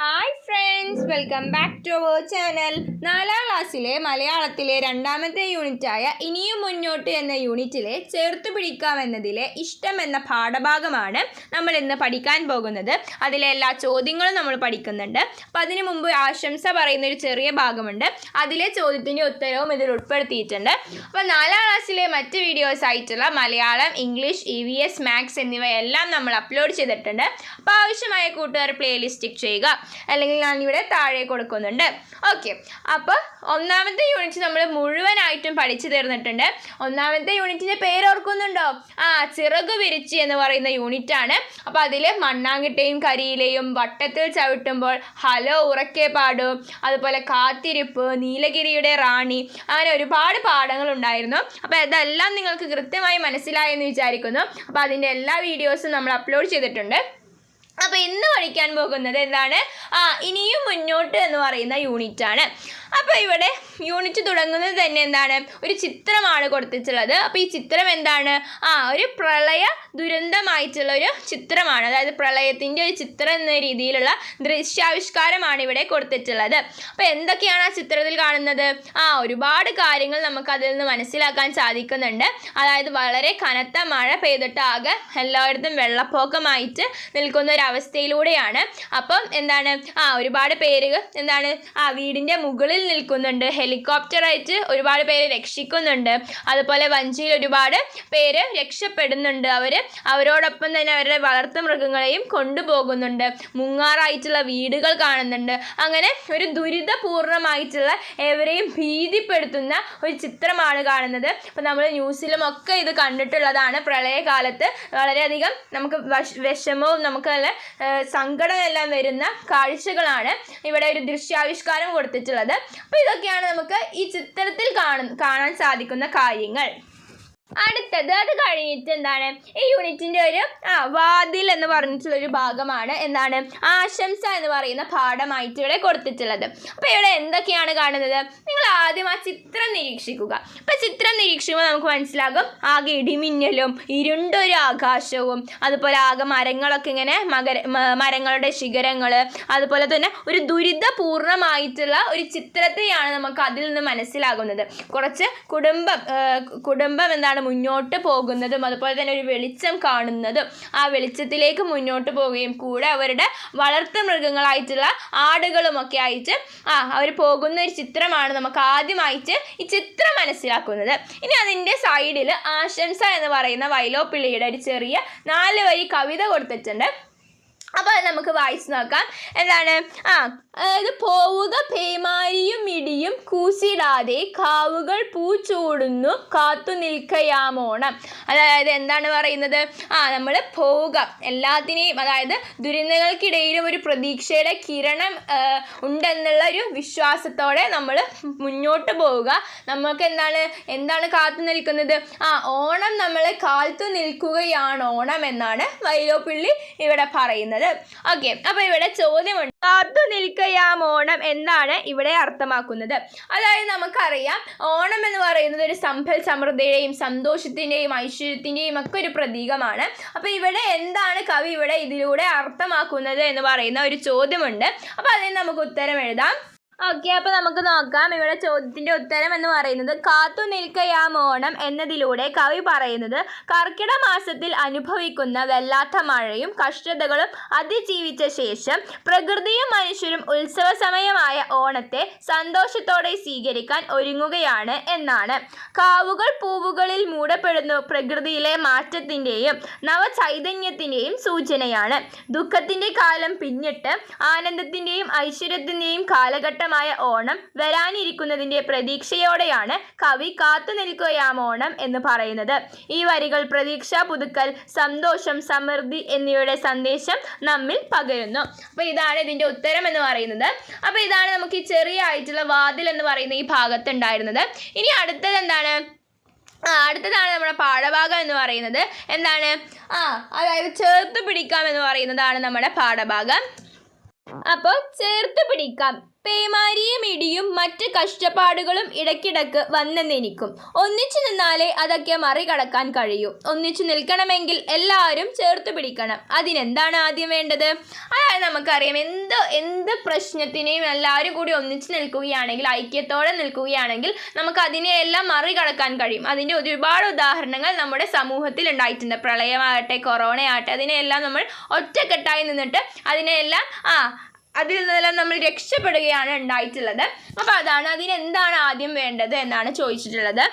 Hi friends. Friends welcome back to our channel നാലാം ക്ലാസ്സിലെ മലയാളത്തിലെ രണ്ടാമത്തെ യൂണിറ്റായ ഇനിയും മുന്നോട്ട് എന്ന യൂണിറ്റിലെ ചേർത്ത് പിടിക്കാം എന്നതിലെ ഇഷ്ടം എന്ന പാഠഭാഗമാണ് നമ്മൾ ഇന്ന് പഠിക്കാൻ പോകുന്നത്. അതിലെ എല്ലാ ചോദ്യങ്ങളും നമ്മൾ പഠിക്കുന്നുണ്ട്. അപ്പം അതിനു മുമ്പ് ആശംസ പറയുന്ന ഒരു ചെറിയ ഭാഗമുണ്ട്. അതിലെ ചോദ്യത്തിന്റെ ഉത്തരവും ഇതിൽ ഉൾപ്പെടുത്തിയിട്ടുണ്ട്. അപ്പോൾ നാലാം ക്ലാസ്സിലെ മറ്റ് വീഡിയോസ് ആയിട്ടുള്ള Malayalam English E V S maths എന്നിവയെല്ലാം നമ്മൾ അപ്ലോഡ് ചെയ്തിട്ടുണ്ട്. അപ്പോൾ ആവശ്യമായ കൂട്ടുകാർ പ്ലേലിസ്റ്റ് ചെയ്യുക. അല്ലെങ്കിൽ ഞാൻ ഇവിടെ താഴെ കൊടുക്കുന്നുണ്ട്. ഓക്കെ അപ്പോൾ ഒന്നാമത്തെ യൂണിറ്റ് നമ്മൾ മുഴുവനായിട്ടും പഠിച്ചു തീർന്നിട്ടുണ്ട്. ഒന്നാമത്തെ യൂണിറ്റിന്റെ പേര് ഓർക്കുന്നുണ്ടോ? ആ ചിറക് വിരിച്ച് എന്ന് പറയുന്ന യൂണിറ്റാണ് അപ്പോൾ അതിൽ മണ്ണാങ്കിട്ടയും കരിയിലെയും വട്ടത്തിൽ ചവിട്ടുമ്പോൾ ഹലോ ഉറക്കെ പാടും. അതുപോലെ കാത്തിരിപ്പ് നീലഗിരിയുടെ റാണി അങ്ങനെ ഒരുപാട് പാഠങ്ങൾ ഉണ്ടായിരുന്നു. അപ്പോൾ ഇതെല്ലാം നിങ്ങൾക്ക് കൃത്യമായി മനസ്സിലായെന്ന് വിചാരിക്കുന്നു. അപ്പോൾ അതിന്റെ എല്ലാ വീഡിയോസും നമ്മൾ അപ്ലോഡ് ചെയ്തിട്ടുണ്ട്. അപ്പോൾ ഇന്ന് പഠിക്കാൻ പോകുന്നത് എന്താണ്? ആ ഇനിയും മുന്നോട്ട് എന്ന് പറയുന്ന യൂണിറ്റ് ആണ്. അപ്പോൾ ഇവിടെ യൂണിറ്റ് തുടങ്ങുന്നത് തന്നെ എന്താണ്? ഒരു ചിത്രമാണ് കൊടുത്തിട്ടുള്ളത്. അപ്പോൾ ഈ ചിത്രം എന്താണ്? ആ ഒരു പ്രളയ ദുരന്തമായിട്ടുള്ള ഒരു ചിത്രമാണ്. അതായത് പ്രളയത്തിന്റെ ഒരു ചിത്രം എന്ന രീതിയിലുള്ള ദൃശ്യാവിഷ്കാരമാണ് ഇവിടെ കൊടുത്തിട്ടുള്ളത്. അപ്പോൾ എന്തൊക്കെയാണ് ആ ചിത്രത്തിൽ കാണുന്നത്? ആ ഒരുപാട് കാര്യങ്ങൾ നമുക്ക് അതിൽ നിന്ന് മനസ്സിലാക്കാൻ സാധിക്കുന്നുണ്ട്. അതായത് വളരെ കനത്ത മഴ പെയ്തിട്ട് ആകെ എല്ലായിടത്തും വെള്ളപ്പൊക്കമായിട്ട് നിൽക്കുന്ന ഒരു അവസ്ഥയിലൂടെയാണ്. അപ്പം എന്താണ്? ആ ഒരുപാട് പേര് എന്താണ്? ആ വീടിന്റെ മുകളിൽ നിൽക്കുന്നുണ്ട്. ഹെലികോപ്റ്ററായിട്ട് ഒരുപാട് പേര് രക്ഷിക്കുന്നുണ്ട്. അതുപോലെ വഞ്ചിയിൽ ഒരുപാട് പേര് രക്ഷപ്പെടുന്നുണ്ട് അവർ അവരോടൊപ്പം തന്നെ അവരുടെ വളർത്തു മൃഗങ്ങളെയും കൊണ്ടുപോകുന്നുണ്ട്. മുങ്ങാറായിട്ടുള്ള വീടുകൾ കാണുന്നുണ്ട്. അങ്ങനെ ഒരു ദുരിതപൂർണമായിട്ടുള്ള എവരെയും ഭീതിപ്പെടുത്തുന്ന ഒരു ചിത്രമാണ് കാണുന്നത്. അപ്പം നമ്മൾ ന്യൂസിലും ഒക്കെ ഇത് കണ്ടിട്ടുള്ളതാണ്. പ്രളയകാലത്ത് വളരെയധികം നമുക്ക് വഷ- വിഷമവും നമുക്ക് നല്ല സങ്കടമെല്ലാം വരുന്ന കാഴ്ചകളാണ് ഇവിടെ ഒരു ദൃശ്യാവിഷ്കാരം കൊടുത്തിട്ടുള്ളത്. അപ്പോൾ ഇതൊക്കെയാണ് നമുക്ക് ഈ ചിത്രത്തിൽ കാണും കാണാൻ സാധിക്കുന്ന കാര്യങ്ങൾ. അടുത്തത് അത് കഴിഞ്ഞിട്ട് എന്താണ്? ഈ യൂണിറ്റിന്റെ ഒരു ആ വാതിൽ എന്ന് പറഞ്ഞിട്ടുള്ള ഒരു ഭാഗമാണ് എന്താണ്? ആശംസ എന്ന് പറയുന്ന പാഠമായിട്ട് ഇവിടെ കൊടുത്തിട്ടുള്ളത്. അപ്പോൾ ഇവിടെ എന്തൊക്കെയാണ് കാണുന്നത്? നിങ്ങൾ ആദ്യം ആ ചിത്രം നിരീക്ഷിക്കുക. അപ്പോൾ ചിത്രം നിരീക്ഷിക്കുമ്പോൾ നമുക്ക് മനസ്സിലാകും ആകെ ഇടിമിന്നലും ഇരുണ്ടൊരു ആകാശവും അതുപോലെ ആകെ മരങ്ങളൊക്കെ ഇങ്ങനെ മകര മരങ്ങളുടെ ശിഖരങ്ങൾ അതുപോലെ തന്നെ ഒരു ദുരിതപൂർണമായിട്ടുള്ള ഒരു ചിത്രത്തെയാണ് നമുക്ക് അതിൽ നിന്ന് മനസ്സിലാകുന്നത്. കുറച്ച് കുടുംബം കുടുംബം എന്താണ് മുന്നോട്ട് പോകുന്നതും അതുപോലെ തന്നെ ഒരു വെളിച്ചം കാണുന്നതും ആ വെളിച്ചത്തിലേക്ക് മുന്നോട്ട് പോവുകയും കൂടെ അവരുടെ വളർത്തു മൃഗങ്ങളായിട്ടുള്ള ആടുകളുമൊക്കെ ആയിട്ട് ആ അവർ പോകുന്ന ഒരു ചിത്രമാണ് നമുക്ക് ആദ്യമായിട്ട് ഈ ചിത്രം മനസ്സിലാക്കുന്നത്. ഇനി അതിന്റെ സൈഡിൽ ആശംസ എന്ന് പറയുന്ന വൈലോപ്പിള്ളിയുടെ ഒരു ചെറിയ നാല് വരി കവിത കൊടുത്തിട്ടുണ്ട്. അപ്പോൾ നമുക്ക് വായിച്ചു നോക്കാം. എന്താണ്? ആ അതായത് പോവുക പേമാരിയും ഇടിയും കൂസിടാതെ കാവുകൾ പൂച്ചൂടുന്നു കാത്തു നിൽക്കയാമോണം അതായത് എന്താണ് പറയുന്നത്? ആ നമ്മൾ പോവുക. എല്ലാത്തിനെയും അതായത് ദുരന്തങ്ങൾക്കിടയിലും ഒരു പ്രതീക്ഷയുടെ കിരണം ഉണ്ടെന്നുള്ള ഒരു വിശ്വാസത്തോടെ നമ്മൾ മുന്നോട്ട് പോവുക. നമുക്ക് എന്താണ്? എന്താണ് കാത്തു നിൽക്കുന്നത്? ആ ഓണം നമ്മളെ കാത്തു നിൽക്കുകയാണ് ഓണം എന്നാണ് വൈലോപ്പിള്ളി ഇവിടെ പറയുന്നത്. ഓക്കെ അപ്പോൾ ഇവിടെ ചോദ്യമുണ്ട്. കാത്തു നിൽക്കയാം ഓണം എന്നാണ് ഇവിടെ അർത്ഥമാക്കുന്നത്. അതായത് നമുക്കറിയാം ഓണം എന്ന് പറയുന്നത് ഒരു സമ്പൽ സമൃദ്ധിയുടെയും സന്തോഷത്തിന്റെയും ഐശ്വര്യത്തിന്റെയും ഒക്കെ ഒരു പ്രതീകമാണ്. അപ്പോൾ ഇവിടെ എന്താണ് കവി ഇവിടെ ഇതിലൂടെ അർത്ഥമാക്കുന്നത് എന്ന് പറയുന്ന ഒരു ചോദ്യമുണ്ട്. അപ്പോൾ അതിന് നമുക്ക് ഉത്തരം എഴുതാം. ഓക്കെ അപ്പോൾ നമുക്ക് നോക്കാം. ഇവിടെ ചോദ്യത്തിന്റെ ഉത്തരം എന്ന് പറയുന്നത് കാത്തു നിൽക്കയാം ഓണം എന്നതിലൂടെ കവി പറയുന്നത് കർക്കിട മാസത്തിൽ അനുഭവിക്കുന്ന വല്ലാത്ത മഴയും കഷ്ടതകളും അതിജീവിച്ച ശേഷം പ്രകൃതിയും മനുഷ്യരും ഉത്സവ സമയമായ ഓണത്തെ സന്തോഷത്തോടെ സ്വീകരിക്കാൻ ഒരുങ്ങുകയാണ് എന്നാണ്. കാവുകൾ പൂവുകളിൽ മൂടപ്പെടുന്നു പ്രകൃതിയിലെ മാറ്റത്തിന്റെയും നവചൈതന്യത്തിന്റെയും സൂചനയാണ്. ദുഃഖത്തിന്റെ കാലം പിന്നിട്ട് ആനന്ദത്തിന്റെയും ഐശ്വര്യത്തിന്റെയും ഐശ്വര്യത്തിന്റെയും കാലഘട്ടമായ ഓണം വരാനിരിക്കുന്നതിന്റെ പ്രതീക്ഷയോടെയാണ് കവി കാത്തു നിൽക്കുകയാം ഓണം എന്ന് പറയുന്നത്. ഈ വരികൾ പ്രതീക്ഷ പുതുക്കൽ സന്തോഷം സമൃദ്ധി എന്നിവയുടെ സന്ദേശം നമ്മിൽ പകരുന്നു. അപ്പോൾ ഇതാണ് ഇതിന്റെ ഉത്തരം എന്ന് പറയുന്നത്. അപ്പോൾ ഇതാണ് നമുക്ക് ഈ ചെറിയ ആയിട്ടുള്ള വാതിൽ എന്ന് പറയുന്ന ഈ ഭാഗത്തുണ്ടായിരുന്നത് ഇനി അടുത്തത് എന്താണ്? അടുത്തതാണ് നമ്മുടെ പാഠഭാഗം എന്ന് പറയുന്നത്. എന്താണ്? ആ അതായത് ചേർത്ത് പിടിക്കാം എന്ന് പറയുന്നതാണ് നമ്മുടെ പാഠഭാഗം. അപ്പോൾ ചേർത്ത് പിടിക്കാം. പേമാരിയും ഇടിയും മറ്റ് കഷ്ടപ്പാടുകളും ഇടയ്ക്കിടക്ക് വന്നെന്നെനിക്കും ഒന്നിച്ചു നിന്നാലേ അതൊക്കെ മറികടക്കാൻ കഴിയൂ. ഒന്നിച്ചു നിൽക്കണമെങ്കിൽ എല്ലാവരും ചേർത്ത് പിടിക്കണം. അതിനെന്താണ് ആദ്യം വേണ്ടത്? അതായത് നമുക്കറിയാം. എന്ത് എന്ത് പ്രശ്നത്തിനെയും എല്ലാവരും കൂടി ഒന്നിച്ചു നിൽക്കുകയാണെങ്കിൽ ഐക്യത്തോടെ നിൽക്കുകയാണെങ്കിൽ നമുക്ക് അതിനെയെല്ലാം മറികടക്കാൻ കഴിയും. അതിന്റെ ഒരുപാട് ഉദാഹരണങ്ങൾ നമ്മുടെ സമൂഹത്തിൽ ഉണ്ടായിട്ടുണ്ട്. പ്രളയമാകട്ടെ കൊറോണയാകട്ടെ അതിനെയെല്ലാം നമ്മൾ ഒറ്റക്കെട്ടായി നിന്നിട്ട് അതിനെയെല്ലാം ആ അതിൽ നിന്നെല്ലാം നമ്മൾ രക്ഷപ്പെടുകയാണ് ഉണ്ടായിട്ടുള്ളത്. അപ്പോൾ അതാണ് അതിനെന്താണ് ആദ്യം വേണ്ടത് എന്നാണ് ചോദിച്ചിട്ടുള്ളത്.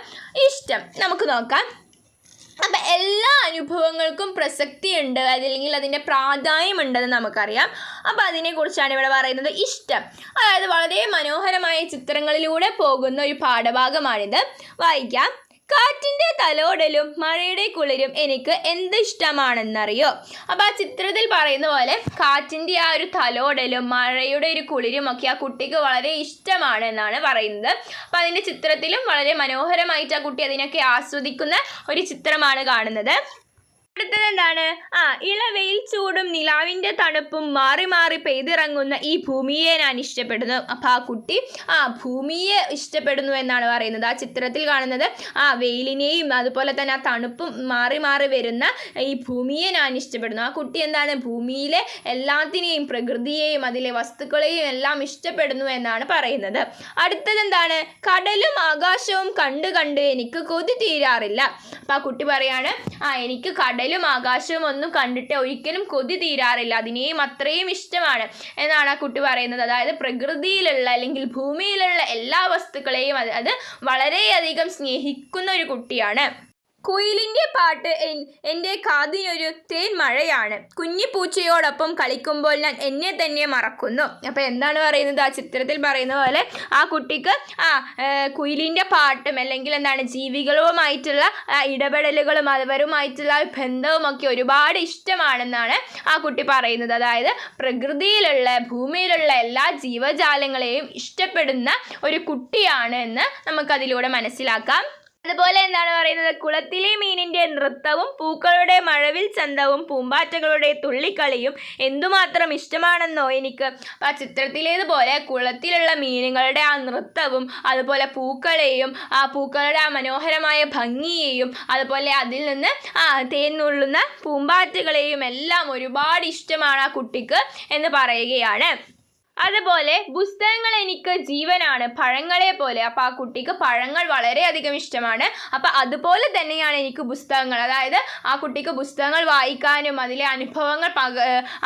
ഇഷ്ടം. നമുക്ക് നോക്കാം. അപ്പം എല്ലാ അനുഭവങ്ങൾക്കും പ്രസക്തിയുണ്ട് അല്ലെങ്കിൽ അതിന്റെ പ്രാധാന്യമുണ്ടെന്ന് നമുക്കറിയാം. അപ്പോൾ അതിനെക്കുറിച്ചാണ് ഇവിടെ പറയുന്നത് ഇഷ്ടം. അതായത് വളരെ മനോഹരമായ ചിത്രങ്ങളിലൂടെ പോകുന്ന ഒരു പാഠഭാഗമാണിത്. വായിക്കാം. കാറ്റിന്റെ തലോടലും മഴയുടെ കുളിരും എനിക്ക് എന്ത് ഇഷ്ടമാണെന്നറിയോ? അപ്പോൾ ആ ചിത്രത്തിൽ പറയുന്ന പോലെ കാറ്റിന്റെ ആ ഒരു തലോടലും മഴയുടെ ഒരു കുളിരും ഒക്കെ ആ കുട്ടിക്ക് വളരെ ഇഷ്ടമാണ് എന്നാണ് പറയുന്നത്. അപ്പോൾ അതിന്റെ ചിത്രത്തിലും വളരെ മനോഹരമായിട്ട് ആ കുട്ടി അതിനൊക്കെ ആസ്വദിക്കുന്ന ഒരു ചിത്രമാണ് കാണുന്നത്. അടുത്തത് എന്താണ് ആ ഇളവെയിൽ ചൂടും നിലാവിന്റെ തണുപ്പും മാറി മാറി പെയ്തിറങ്ങുന്ന ഈ ഭൂമിയെ ഞാൻ ഇഷ്ടപ്പെടുന്നു. അപ്പം ആ കുട്ടി ആ ഭൂമിയെ ഇഷ്ടപ്പെടുന്നു എന്നാണ് പറയുന്നത്. ആ ചിത്രത്തിൽ കാണുന്നത് ആ വെയിലിനെയും അതുപോലെ തന്നെ ആ തണുപ്പും മാറി മാറി വരുന്ന ഈ ഭൂമിയെ ഞാൻ ഇഷ്ടപ്പെടുന്നു. ആ കുട്ടി എന്താണ്? ഭൂമിയിലെ എല്ലാത്തിനെയും പ്രകൃതിയെയും അതിലെ വസ്തുക്കളെയും എല്ലാം ഇഷ്ടപ്പെടുന്നു എന്നാണ് പറയുന്നത്. അടുത്തത് എന്താണ് കടലും ആകാശവും കണ്ട് കണ്ട് എനിക്ക് കൊതി തീരാറില്ല. അപ്പം ആ കുട്ടി പറയാണ് ആ എനിക്ക് കടലും ആകാശവും ഒന്നും കണ്ടിട്ട് ഒരിക്കലും കൊതി തീരാറില്ല. അതിനെയും അത്രയും ഇഷ്ടമാണ് എന്നാണ് ആ കുട്ടി പറയുന്നത്. അതായത് പ്രകൃതിയിലുള്ള അല്ലെങ്കിൽ ഭൂമിയിലുള്ള എല്ലാ വസ്തുക്കളെയും അത് അത് വളരെയധികം സ്നേഹിക്കുന്ന ഒരു കുട്ടിയാണ്. കുയിലിന്റെ പാട്ട് എൻ- എന്റെ കാതിനൊരു തേൻ മഴയാണ്. കുഞ്ഞിപ്പൂച്ചയോടൊപ്പം കളിക്കുമ്പോൾ ഞാൻ എന്നെ തന്നെ മറക്കുന്നു. അപ്പോൾ എന്താണ് പറയുന്നത്? ആ ചിത്രത്തിൽ പറയുന്ന പോലെ ആ കുട്ടിക്ക് ആ കുയിലിന്റെ പാട്ടും അല്ലെങ്കിൽ എന്താണ് ജീവികളുമായിട്ടുള്ള ഇടപെടലുകളും അവരുമായിട്ടുള്ള ആ ബന്ധവും ഒക്കെ ഒരുപാട് ഇഷ്ടമാണെന്നാണ് ആ കുട്ടി പറയുന്നത്. അതായത് പ്രകൃതിയിലുള്ള ഭൂമിയിലുള്ള എല്ലാ ജീവജാലങ്ങളെയും ഇഷ്ടപ്പെടുന്ന ഒരു കുട്ടിയാണ് എന്ന് നമുക്കതിലൂടെ മനസ്സിലാക്കാം. അതുപോലെ എന്താണ് പറയുന്നത്? കുളത്തിലെ മീനിന്റെ നൃത്തവും പൂക്കളുടെ മഴവിൽ ചന്തവും പൂമ്പാറ്റകളുടെ തുള്ളിക്കളിയും എന്തുമാത്രം ഇഷ്ടമാണെന്നോ എനിക്ക് ആ ചിത്രത്തിലേതുപോലെ കുളത്തിലുള്ള മീനുകളുടെ ആ നൃത്തവും അതുപോലെ പൂക്കളെയും ആ പൂക്കളുടെ ആ മനോഹരമായ ഭംഗിയെയും അതുപോലെ അതിൽ നിന്ന് ആ തേൻ നുള്ളുന്ന പൂമ്പാറ്റകളെയും എല്ലാം ഒരുപാട് ഇഷ്ടമാണ് ആ കുട്ടിക്ക് എന്ന് പറയുകയാണ്. അതുപോലെ പുസ്തകങ്ങൾ എനിക്ക് ജീവനാണ്. പഴങ്ങളെ പോലെ. അപ്പം ആ കുട്ടിക്ക് പഴങ്ങൾ വളരെയധികം ഇഷ്ടമാണ്. അപ്പോൾ അതുപോലെ തന്നെയാണ് എനിക്ക് പുസ്തകങ്ങൾ. അതായത് ആ കുട്ടിക്ക് പുസ്തകങ്ങൾ വായിക്കാനും അതിലെ അനുഭവങ്ങൾ പക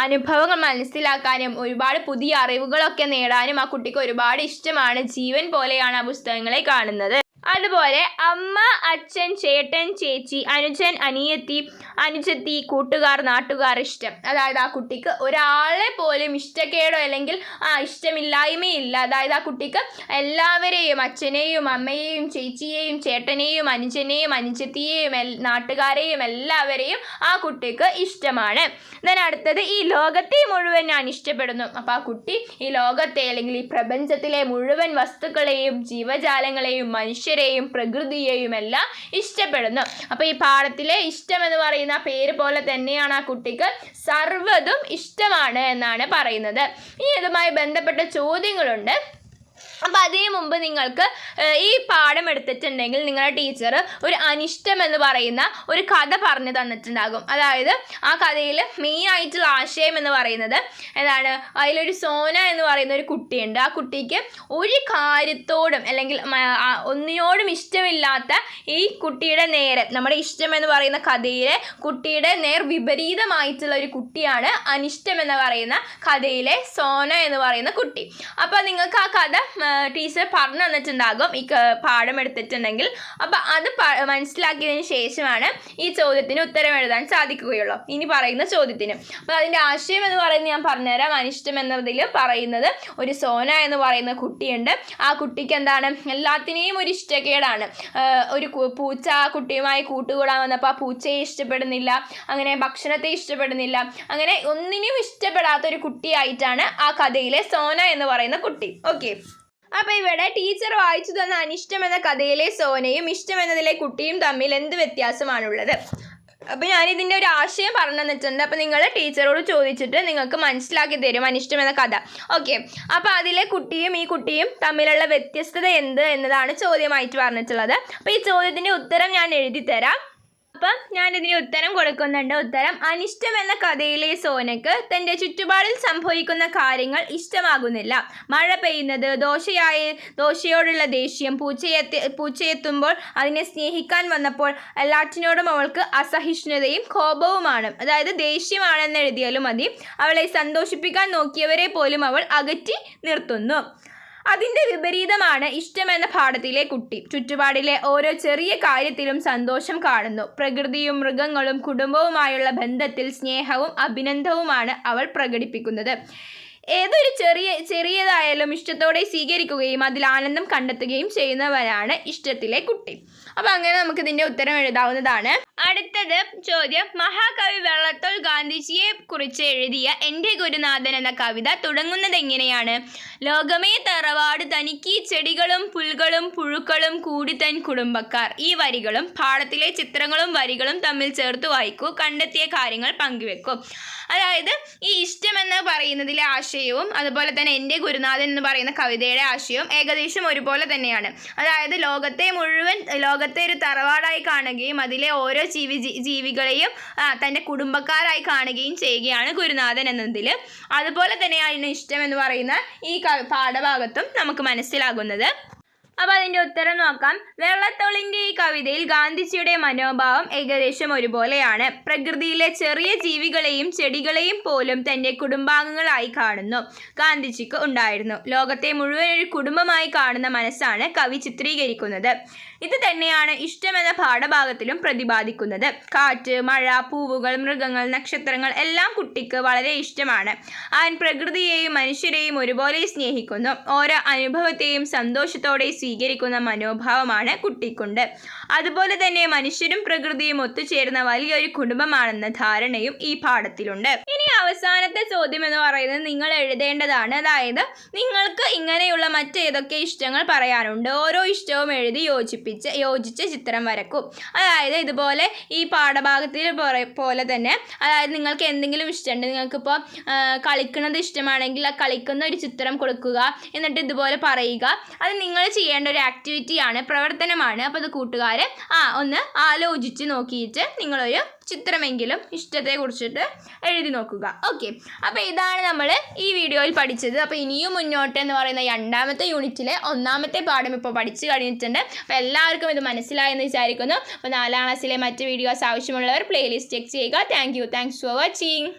അനുഭവങ്ങൾ മനസ്സിലാക്കാനും ഒരുപാട് പുതിയ അറിവുകളൊക്കെ നേടാനും ആ കുട്ടിക്ക് ഒരുപാട് ഇഷ്ടമാണ്. ജീവൻ പോലെയാണ് ആ പുസ്തകങ്ങളെ കാണുന്നത്. അതുപോലെ അമ്മ അച്ഛൻ ചേട്ടൻ ചേച്ചി അനുജൻ അനിയത്തി അനുജത്തി കൂട്ടുകാർ നാട്ടുകാർ ഇഷ്ടം. അതായത് ആ കുട്ടിക്ക് ഒരാളെ പോലും ഇഷ്ടക്കേടോ അല്ലെങ്കിൽ ആ ഇഷ്ടമില്ലായ്മയില്ല അതായത് ആ കുട്ടിക്ക് എല്ലാവരെയും അച്ഛനെയും അമ്മയെയും ചേച്ചിയെയും ചേട്ടനെയും അനുജനെയും അനുജത്തിയെയും നാട്ടുകാരെയും എല്ലാവരെയും ആ കുട്ടിക്ക് ഇഷ്ടമാണ്. ഞാൻ അടുത്തത് ഈ ലോകത്തെ മുഴുവൻ ഞാൻ ഇഷ്ടപ്പെടുന്നു. അപ്പോൾ ആ കുട്ടി ഈ ലോകത്തെ അല്ലെങ്കിൽ ഈ പ്രപഞ്ചത്തിലെ മുഴുവൻ വസ്തുക്കളെയും ജീവജാലങ്ങളെയും മനുഷ്യരെയും പ്രകൃതിയെയും എല്ലാം ഇഷ്ടപ്പെടുന്നു. അപ്പോൾ ഈ പാഠത്തിലെ ഇഷ്ടം എന്ന് പറയുന്ന പേര് പോലെ തന്നെയാണ് ആ കുട്ടിക്ക് സർവതും ഇഷ്ടമാണ് എന്നാണ് പറയുന്നത്. ഇനി ഇതുമായി ബന്ധപ്പെട്ട ചോദ്യങ്ങളുണ്ട്. അപ്പോൾ അതിന് മുമ്പ് നിങ്ങൾക്ക് ഈ പാഠം എടുത്തിട്ടുണ്ടെങ്കിൽ നിങ്ങളുടെ ടീച്ചർ ഒരു അനിഷ്ടം എന്ന് പറയുന്ന ഒരു കഥ പറഞ്ഞു തന്നിട്ടുണ്ടാകും. അതായത് ആ കഥയിൽ മെയിൻ ആയിട്ടുള്ള ആശയം എന്ന് പറയുന്നത് എന്താണ്? അതിലൊരു സോന എന്ന് പറയുന്ന ഒരു കുട്ടിയുണ്ട്. ആ കുട്ടിക്ക് ഒരു കാര്യത്തോടും അല്ലെങ്കിൽ ഒന്നിനോടും ഇഷ്ടമില്ലാത്ത ഈ കുട്ടിയുടെ നേരെ നമ്മുടെ ഇഷ്ടം എന്ന് പറയുന്ന കഥയിലെ കുട്ടിയുടെ നേർ വിപരീതമായിട്ടുള്ള ഒരു കുട്ടിയാണ് അനിഷ്ടം എന്ന് പറയുന്ന കഥയിലെ സോന എന്ന് പറയുന്ന കുട്ടി. അപ്പോൾ നിങ്ങൾക്ക് ആ കഥ ടീച്ചർ പറഞ്ഞു തന്നിട്ടുണ്ടാകും. ഈ പാഠം എടുത്തിട്ടുണ്ടെങ്കിൽ. അപ്പോൾ അത് മനസ്സിലാക്കിയതിന് ശേഷമാണ് ഈ ചോദ്യത്തിന് ഉത്തരം എഴുതാൻ സാധിക്കുകയുള്ളൂ. ഇനി പറയുന്ന ചോദ്യത്തിന്. അപ്പോൾ അതിന്റെ ആശയം എന്ന് പറയുന്നത് ഞാൻ പറഞ്ഞുതരാം. അനിഷ്ടം എന്നതിൽ പറയുന്നത് ഒരു സോന എന്ന് പറയുന്ന കുട്ടിയുണ്ട്. ആ കുട്ടിക്ക് എന്താണ്? എല്ലാത്തിനെയും ഒരു ഇഷ്ടക്കേടാണ്. ഒരു പൂച്ച കുട്ടിയുമായി കൂട്ടുകൂടാൻ വന്നപ്പോൾ ആ പൂച്ചയെ ഇഷ്ടപ്പെടുന്നില്ല. അങ്ങനെ ഭക്ഷണത്തെ ഇഷ്ടപ്പെടുന്നില്ല. അങ്ങനെ ഒന്നിനും ഇഷ്ടപ്പെടാത്ത ഒരു കുട്ടിയായിട്ടാണ് ആ കഥയിലെ സോന എന്ന് പറയുന്ന കുട്ടി. ഓക്കെ. അപ്പോൾ ഇവിടെ ടീച്ചർ വായിച്ചു തന്ന അനിഷ്ടം എന്ന കഥയിലെ സോനയും ഇഷ്ടം എന്നതിലെ കുട്ടിയും തമ്മിൽ എന്ത് വ്യത്യാസമാണുള്ളത്? അപ്പൊ ഞാൻ ഇതിന്റെ ഒരു ആശയം പറഞ്ഞു തന്നിട്ടുണ്ട്. അപ്പൊ നിങ്ങൾ ടീച്ചറോട് ചോദിച്ചിട്ട് നിങ്ങൾക്ക് മനസ്സിലാക്കി തരും അനിഷ്ടം എന്ന കഥ. ഓക്കെ അപ്പൊ അതിലെ കുട്ടിയും ഈ കുട്ടിയും തമ്മിലുള്ള വ്യത്യസ്തത എന്ത് എന്നതാണ് ചോദ്യമായിട്ട് പറഞ്ഞിട്ടുള്ളത്. അപ്പൊ ഈ ചോദ്യത്തിന്റെ ഉത്തരം ഞാൻ എഴുതി തരാം അപ്പം ഞാൻ ഇതിന് ഉത്തരം കൊടുക്കുന്നുണ്ട്. ഉത്തരം അനിഷ്ടം എന്ന കഥയിലെ സോനക്ക് തന്റെ ചുറ്റുപാടിൽ സംഭവിക്കുന്ന കാര്യങ്ങൾ ഇഷ്ടമാകുന്നില്ല. മഴ പെയ്യുന്നത് ദോശയായ ദോശയോടുള്ള ദേഷ്യം പൂച്ചയെത്തി പൂച്ചയെത്തുമ്പോൾ അതിനെ സ്നേഹിക്കാൻ വന്നപ്പോൾ എല്ലാറ്റിനോടും അവൾക്ക് അസഹിഷ്ണുതയും കോപവുമാണ്. അതായത് ദേഷ്യമാണെന്ന് എഴുതിയാലും മതി. അവളെ സന്തോഷിപ്പിക്കാൻ നോക്കിയവരെ പോലും അവൾ അകറ്റി നിർത്തുന്നു. അതിന്റെ വിപരീതമാണ് ഇഷ്ടമെന്ന പാഠത്തിലെ കുട്ടി. ചുറ്റുപാടിലെ ഓരോ ചെറിയ കാര്യത്തിലും സന്തോഷം കാണുന്നു. പ്രകൃതിയും മൃഗങ്ങളും കുടുംബവുമായുള്ള ബന്ധത്തിൽ സ്നേഹവും അഭിനന്ദവുമാണ് അവൾ പ്രകടിപ്പിക്കുന്നത്. ഏതൊരു ചെറിയ ചെറിയതായാലും ഇഷ്ടത്തോടെ സ്വീകരിക്കുകയും അതിൽ ആനന്ദം കണ്ടെത്തുകയും ചെയ്യുന്നവരാണ് ഇഷ്ടത്തിലെ കുട്ടി. അപ്പോൾ അങ്ങനെ നമുക്ക് ഇതിന്റെ ഉത്തരം എഴുതാവുന്നതാണ്. അടുത്തത് ചോദ്യം മഹാകവി വെള്ളത്തോൾ ഗാന്ധിജിയെ കുറിച്ച് എഴുതിയ എന്റെ ഗുരുനാഥൻ എന്ന കവിത തുടങ്ങുന്നത് എങ്ങനെയാണ്? ലോകമേ തറവാട് തനിക്ക് ചെടികളും പുൽകളും പുഴുക്കളും കൂടി തൻ കുടുംബക്കാർ. ഈ വരികളും പാടത്തിലെ ചിത്രങ്ങളും വരികളും തമ്മിൽ ചേർത്ത് വായിക്കൂ കണ്ടെത്തിയ കാര്യങ്ങൾ പങ്കുവെക്കും. അതായത് ഈ ഇഷ്ടം എന്ന് പറയുന്നതിലെ ആശയവും അതുപോലെ തന്നെ എന്റെ ഗുരുനാഥൻ എന്ന് പറയുന്ന കവിതയുടെ ആശയവും ഏകദേശം ഒരുപോലെ തന്നെയാണ്. അതായത് ലോകത്തെ മുഴുവൻ ലോകത്തെ ഒരു തറവാടായി കാണുകയും അതിലെ ഓരോ ജീവി ജീവികളെയും തന്റെ കുടുംബക്കാരായി കാണുകയും ചെയ്യുകയാണ് ഗുരുനാഥൻ എന്നതിൽ. അതുപോലെ തന്നെയാണ് ഇഷ്ടം എന്ന് പറയുന്ന ഈ പാഠഭാഗത്തും നമുക്ക് മനസ്സിലാകുന്നത്. അപ്പോൾ അതിന്റെ ഉത്തരം നോക്കാം. വെള്ളത്തോളിന്റെ ഈ കവിതയിൽ ഗാന്ധിജിയുടെ മനോഭാവം ഏകദേശം ഒരുപോലെയാണ്. പ്രകൃതിയിലെ ചെറിയ ജീവികളെയും ചെടികളെയും പോലും തന്റെ കുടുംബാംഗങ്ങളായി കാണുന്നു. ഗാന്ധിജിക്ക് ഉണ്ടായിരുന്നു. ലോകത്തെ മുഴുവൻ ഒരു കുടുംബമായി കാണുന്ന മനസ്സാണ് കവി ചിത്രീകരിക്കുന്നത്. ഇത് തന്നെയാണ് ഇഷ്ടമെന്ന പാഠഭാഗത്തിലും പ്രതിപാദിക്കുന്നത്. കാറ്റ് മഴ പൂവുകൾ മൃഗങ്ങൾ നക്ഷത്രങ്ങൾ എല്ലാം കുട്ടിക്ക് വളരെ ഇഷ്ടമാണ്. അവൻ പ്രകൃതിയെയും മനുഷ്യരെയും ഒരുപോലെ സ്നേഹിക്കുന്നു. ഓരോ അനുഭവത്തെയും സന്തോഷത്തോടെ സ്വീകരിക്കുന്ന മനോഭാവമാണ് കുട്ടിക്കുണ്ട്. അതുപോലെ തന്നെ മനുഷ്യരും പ്രകൃതിയും ഒത്തുചേരുന്ന വലിയൊരു കുടുംബമാണെന്ന ധാരണയും ഈ പാഠത്തിലുണ്ട്. ഇനി അവസാനത്തെ ചോദ്യം എന്ന് പറയുന്നത് നിങ്ങൾ എഴുതേണ്ടതാണ്. അതായത് നിങ്ങൾക്ക് ഇങ്ങനെയുള്ള മറ്റേതൊക്കെ ഇഷ്ടങ്ങൾ പറയാനുണ്ട്. ഓരോ ഇഷ്ടവും എഴുതി യോജിപ്പിച്ച് യോജിച്ച് ചിത്രം വരക്കും. അതായത് ഇതുപോലെ ഈ പാഠഭാഗത്തിൽ പോലെ തന്നെ അതായത് നിങ്ങൾക്ക് എന്തെങ്കിലും ഇഷ്ടമുണ്ട് നിങ്ങൾക്കിപ്പോൾ കളിക്കുന്നത് ഇഷ്ടമാണെങ്കിൽ ആ കളിക്കുന്ന ഒരു ചിത്രം കൊടുക്കുക എന്നിട്ട് ഇതുപോലെ പറയുക. അത് നിങ്ങൾ ചെയ്യേണ്ട ഒരു ആക്ടിവിറ്റിയാണ് പ്രവർത്തനമാണ്. അപ്പോൾ അത് കൂട്ടുകാർ ആ ഒന്ന് ആലോചിച്ച് നോക്കിയിട്ട് നിങ്ങളൊരു ചിത്രമെങ്കിലും ഇഷ്ടത്തെ കുറിച്ചിട്ട് എഴുതി നോക്കുക. ഓക്കെ അപ്പോൾ ഇതാണ് നമ്മൾ ഈ വീഡിയോയിൽ പഠിച്ചത്. അപ്പോൾ ഇനിയും മുന്നോട്ട് എന്ന് പറയുന്ന രണ്ടാമത്തെ യൂണിറ്റിലെ ഒന്നാമത്തെ പാഠം ഇപ്പോൾ പഠിച്ചു കഴിഞ്ഞിട്ടുണ്ട്. അപ്പോൾ എല്ലാവർക്കും ഇത് മനസ്സിലായെന്ന് വിചാരിക്കുന്നു. അപ്പോൾ നാലാം ക്ലാസ്സിലെ മറ്റ് വീഡിയോസ് ആവശ്യമുള്ളവർ പ്ലേലിസ്റ്റ് ചെക്ക് ചെയ്യുക. Thank you thanks for watching